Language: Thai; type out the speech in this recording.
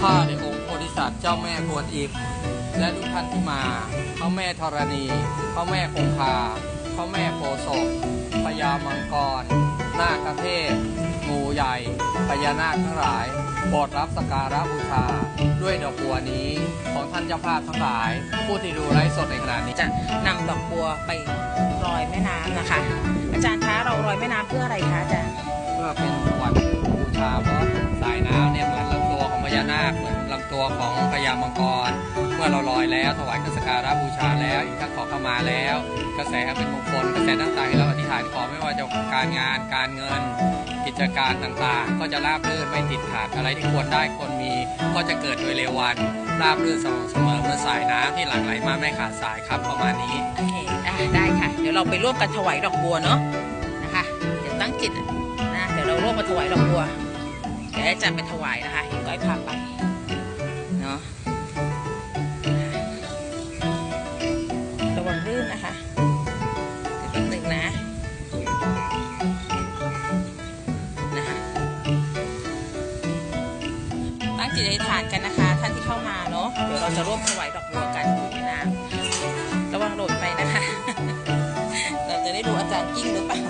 ข้าในองค์โพธิสัตว์เจ้าแม่กวนอิมและทุกท่านที่มาพระแม่ธรณีพระแม่คงคาพระแม่โพศพพญามังกร นาคเทพงูใหญ่พญานาคทั้งหลายโปรดรับสกการะบูชา ด้วยดอกบัวนี้ของท่านเจ้าภาพทั้งหลาย ผู้ที่ดูไลฟ์สดในขณะนี้จะนำดอกบัวไปลอยแม่น้ำนะคะ อาจารย์คะเราลอยแม่น้ำเพื่ออะไรานาคเหมือนลำตัวของพญามังกร เมื่อเราลอยแล้วถวายเครื่องสักการะบูชาแล้ว อีกทั้งขอเข้ามาแล้ว กระแสเป็นมงคลกระแสต่างๆเราอธิษฐานขอไม่ว่าจะการงานการเงิน กิจการต่างๆ ก็จะราบรื่นไม่ติดขัดอะไรที่ควรได้ควรมี ก็จะเกิดโดยเร็ววันราบรื่นสม่ำเสมอเหมื่อนสายน้ำที่หลั่งไหลมาไม่ขาดสายครับประมาณนี้โอเคอะได้ค่ะ เดี๋ยวเราไปร่วมกันถวายดอกบัวเนาะนะคะเดี๋ยวตั้งจิตนะเดี๋ยวเราร่วมกันถวายดอกบัว และจัไปถวายนะคะเห็นก้อยพาไปเนาะระวังลื่นนะคะเดี๋ยนึงนะนะตั้งจิตอธิฐานกันนะคะ ท่านที่เข้ามาเนาะเดี๋ยวเราจะร่วมถวายดอกบัวกันที่น้ำระวังหล่นไปนะคะ เราจะได้ดูอาจารย์กิ้งหรือเปล่า